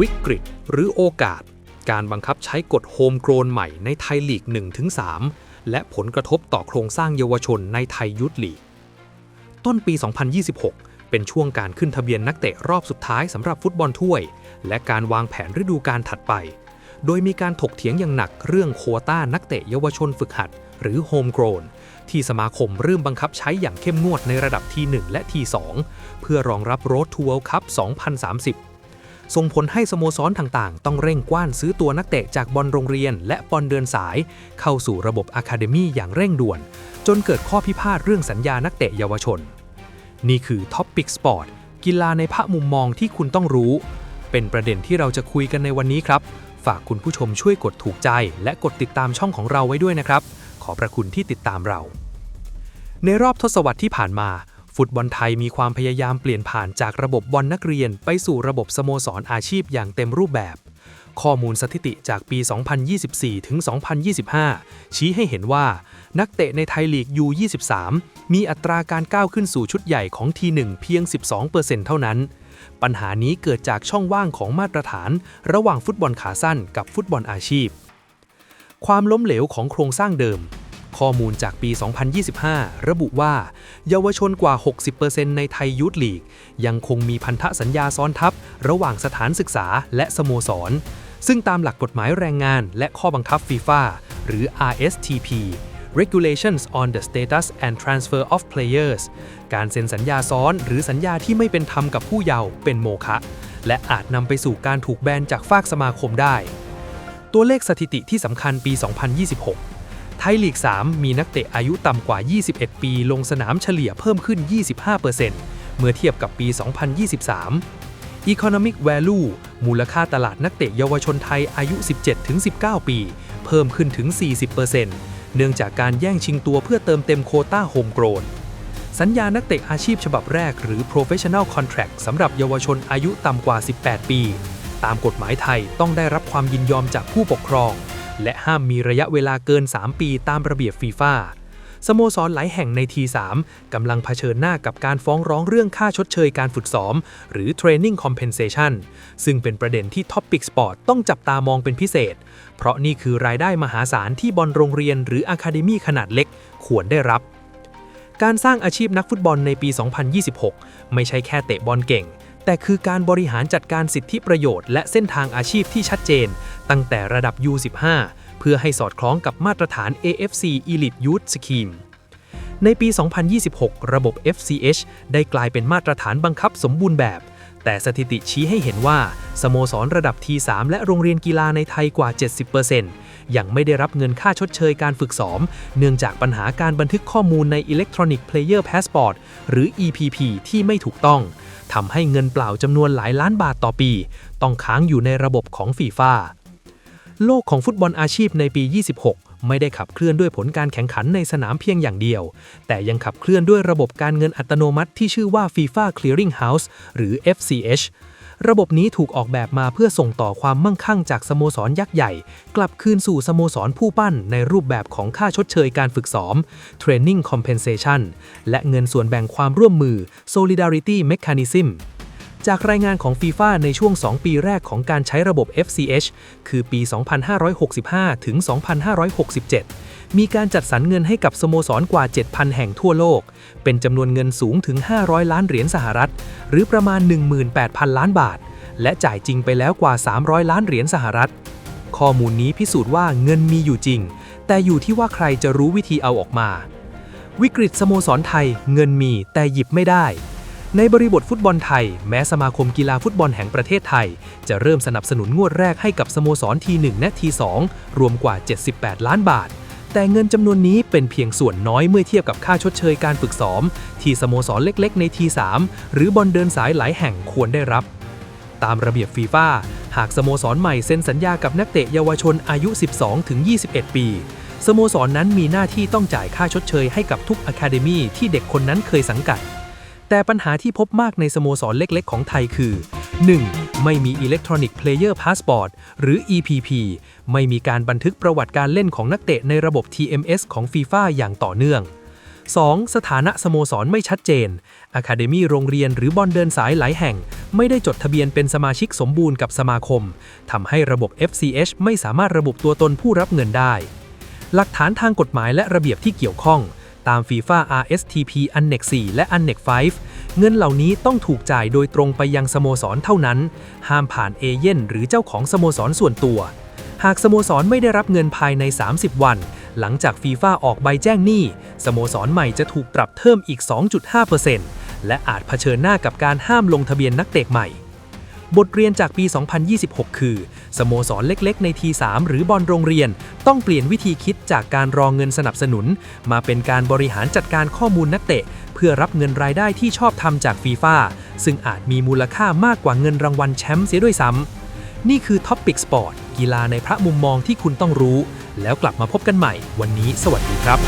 วิกฤตหรือโอกาส การบังคับใช้กฎโฮมโกรนใหม่ในไทยลีก 1-3 และผลกระทบต่อโครงสร้างเยาวชนในไทยยุทธลีก ต้นปี 2026 เป็นช่วงการขึ้นทะเบียนนักเตะรอบสุดท้ายสำหรับฟุตบอลถ้วย และการวางแผนฤดูกาลถัดไป โดยมีการถกเถียงอย่างหนักเรื่องโควต้านักเตะเยาวชนฝึกหัด หรือโฮมโกรนที่สมาคมเริ่มบังคับใช้อย่างเข้มงวดในระดับที1และ T2 เพื่อรองรับโรดทัวร์คัพ2030 ส่งผลให้สโมสรต่างๆ ต้องเร่งกว้านซื้อตัวนักเตะจากบอลโรงเรียน และบอลเดินสาย เข้าสู่ระบบอะคาเดมี่อย่างเร่งด่วน จนเกิดข้อพิพาทเรื่องสัญญานักเตะเยาวชน นี่คือ Topic Sport กีฬาในภาคมุมมองที่คุณต้องรู้ เป็นประเด็นที่เราจะคุยกันในวันนี้ครับ ฝากคุณผู้ชมช่วยกดถูกใจ และกดติดตามช่องของเราไว้ด้วยนะครับ ขอบพระคุณที่ติดตามเรา ในรอบทศวรรษที่ผ่านมา ฟุตบอลไทยมีความพยายามเปลี่ยนผ่านจากระบบบอลนักเรียนไปสู่ระบบสโมสรอาชีพอย่างเต็มรูปแบบ ข้อมูลสถิติจากปี 2024 ถึง 2025 ชี้ให้เห็นว่า นักเตะในไทยลีก U23 มีอัตราการก้าวขึ้นสู่ชุดใหญ่ของทีหนึ่งเพียง 12%เท่านั้น ปัญหานี้เกิดจากช่องว่างของมาตรฐาน ระหว่างฟุตบอลขาสั้นกับฟุตบอลอาชีพ ความล้มเหลวของโครงสร้างเดิม ข้อมูลจากปี 2025 ระบุว่า เยาวชนกว่า 60%ในไทยยูทลีก ยังคงมีพันธสัญญาซ้อนทับ ระหว่างสถานศึกษาและสโมสร ซึ่งตามหลักกฎหมายแรงงานและข้อบังคับฟีฟ่าหรือ RSTP Regulations on the Status and Transfer of Players การเซ็นสัญญาซ้อนหรือสัญญาที่ไม่เป็นธรรมกับผู้เยาว์เป็นโมฆะและอาจนำไปสู่การถูกแบนจากฝากสมาคมได้ ตัวเลขสถิติที่สำคัญปี 2026 ไทยลีก 3 มีนักเตะอายุต่ำกว่า 21 ปีลงสนามเฉลี่ยเพิ่มขึ้น 25%เมื่อเทียบกับปี 2023 Economic Value มูลค่าตลาดนักเตะเยาวชนไทยอายุ 17-19 ปี เพิ่มขึ้นถึง 40%เนื่องจากการแย่งชิงตัวเพื่อเติมเต็มโคต้าโฮมโกรนสัญญานักเตะอาชีพฉบับแรกหรือ professional contract สำหรับเยาวชนอายุต่ำกว่า 18 ปี ตามกฎหมายไทยต้องได้รับความยินยอมจากผู้ปกครอง และห้ามมีระยะเวลาเกิน 3 ปีตามระเบียบฟีฟ่าสโมสรหลายแห่งใน T3 กำลังเผชิญหน้ากับการฟ้องร้องเรื่องค่าชดเชยการฝึกซ้อม หรือ training compensation ซึ่งเป็นประเด็นที่ Topic Sport ต้องจับตามองเป็นพิเศษ เพราะนี่คือรายได้มหาศาลที่บอลโรงเรียนหรืออะคาเดมีขนาดเล็กควรได้รับ การสร้างอาชีพนักฟุตบอลในปี 2026 ไม่ใช่แค่เตะบอลเก่ง แต่คือการบริหารจัดการสิทธิประโยชน์ และเส้นทางอาชีพที่ชัดเจน ตั้งแต่ระดับ U15 เพื่อให้สอดคล้องกับมาตรฐาน AFC Elite Youth Scheme ในปี 2026 ระบบ FCH ได้กลายเป็นมาตรฐานบังคับสมบูรณ์แบบ แต่สถิติชี้ให้เห็นว่า สโมสรระดับ T3 และโรงเรียนกีฬาในไทยกว่า 70%ยังไม่ได้รับเงินค่าชดเชยการฝึกซ้อม เนื่องจากปัญหาการบันทึกข้อมูลใน Electronic Player Passport หรือ EPP ที่ไม่ถูกต้อง ทำให้เงินเปล่าจำนวนหลายล้านบาทต่อปี ต้องค้างอยู่ในระบบของฟีฟ่าโลกของฟุตบอลอาชีพในปี 26 ไม่ได้ขับเคลื่อนด้วยผลการแข่งขันในสนามเพียงอย่างเดียว แต่ยังขับเคลื่อนด้วยระบบการเงินอัตโนมัติที่ชื่อว่า FIFA Clearing House หรือ FCH ระบบนี้ถูกออกแบบมาเพื่อส่งต่อความมั่งคั่งจากสโมสรยักษ์ใหญ่ กลับคืนสู่สโมสรผู้ปั้นในรูปแบบของค่าชดเชยการฝึกซ้อม Training Compensation และเงินส่วนแบ่งความร่วมมือ Solidarity Mechanism จากรายงานของฟีฟ่าในช่วง 2 ปีแรกของการใช้ระบบ FCH คือปี 2565 ถึง 2567 มีการจัดสรรเงินให้กับสโมสรกว่า 7,000 แห่งทั่วโลก เป็นจำนวนเงินสูงถึง 500 ล้านเหรียญสหรัฐ หรือประมาณ 18,000 ล้านบาท และจ่ายจริงไปแล้วกว่า 300 ล้านเหรียญสหรัฐ ข้อมูลนี้พิสูจน์ว่าเงินมีอยู่จริง แต่อยู่ที่ว่าใครจะรู้วิธีเอาออกมา วิกฤตสโมสรไทย เงินมีแต่หยิบไม่ได้ ในบริบทฟุตบอลไทย แม้สมาคมกีฬาฟุตบอลแห่งประเทศไทย จะเริ่มสนับสนุนงวดแรกให้กับสโมสรที1และที2รวมกว่า 78 ล้านบาท แต่เงินจำนวนนี้เป็นเพียงส่วนน้อยเมื่อเทียบกับค่าชดเชยการฝึกซ้อม ที่สโมสรเล็กๆ ในที3หรือบอลเดินสายหลายแห่งควรได้รับ ตามระเบียบฟีฟ่าหากสโมสรใหม่เซ็นสัญญากับนักเตะเยาวชนอายุ 12-21 ปีสโมสรนนั้นมีหน้าที่ต้องจ่ายค่าชดเชยให้กับทุกอะคาเดมีที่เด็กคนนั้นเคยสังกัด แต่ปัญหาที่พบมากในสโมสรเล็กๆ ของไทยคือ 1. ไม่มี Electronic Player Passport หรือ EPP ไม่มีการบันทึกประวัติการเล่นของนักเตะในระบบ TMS ของ FIFA อย่างต่อเนื่อง 2. สถานะสโมสรไม่ชัดเจนอะคาเดมีโรงเรียนหรือบอลเดินสายหลายแห่ง ไม่ได้จดทะเบียนเป็นสมาชิกสมบูรณ์กับสมาคมทำให้ระบบ FCH ไม่สามารถระบุตัวตนผู้รับเงินได้ หลักฐานทางกฎหมายและระเบียบที่เกี่ยวข้อง ตาม FIFA RSTP Annex 4 และ Annex 5 เงินเหล่านี้ต้องถูกจ่ายโดยตรงไปยังสโมสรเท่านั้น ห้ามผ่านเอเย่นหรือเจ้าของสโมสรส่วนตัว หากสโมสรไม่ได้รับเงินภายใน 30 วัน หลังจากฟีฟ่าออกใบแจ้งหนี้ สโมสรใหม่จะถูกปรับเพิ่มอีก 2.5%และอาจเผชิญหน้ากับการห้ามลงทะเบียนนักเตะใหม่ บทเรียนจากปี 2026 คือ สโมสรเล็กๆ ในที3หรือบอลโรงเรียน ต้องเปลี่ยนวิธีคิดจากการรองเงินสนับสนุน มาเป็นการบริหารจัดการข้อมูลนักเตะ เพื่อรับเงินรายได้ที่ชอบทำจากฟีฟ่าซึ่งอาจมีมูลค่ามากกว่าเงินรางวัลแชมป์เสียด้วยซ้ำนี่คือ Topic Sport กีฬาในพระมุมมองที่คุณต้องรู้ แล้วกลับมาพบกันใหม่ วันนี้ สวัสดีครับ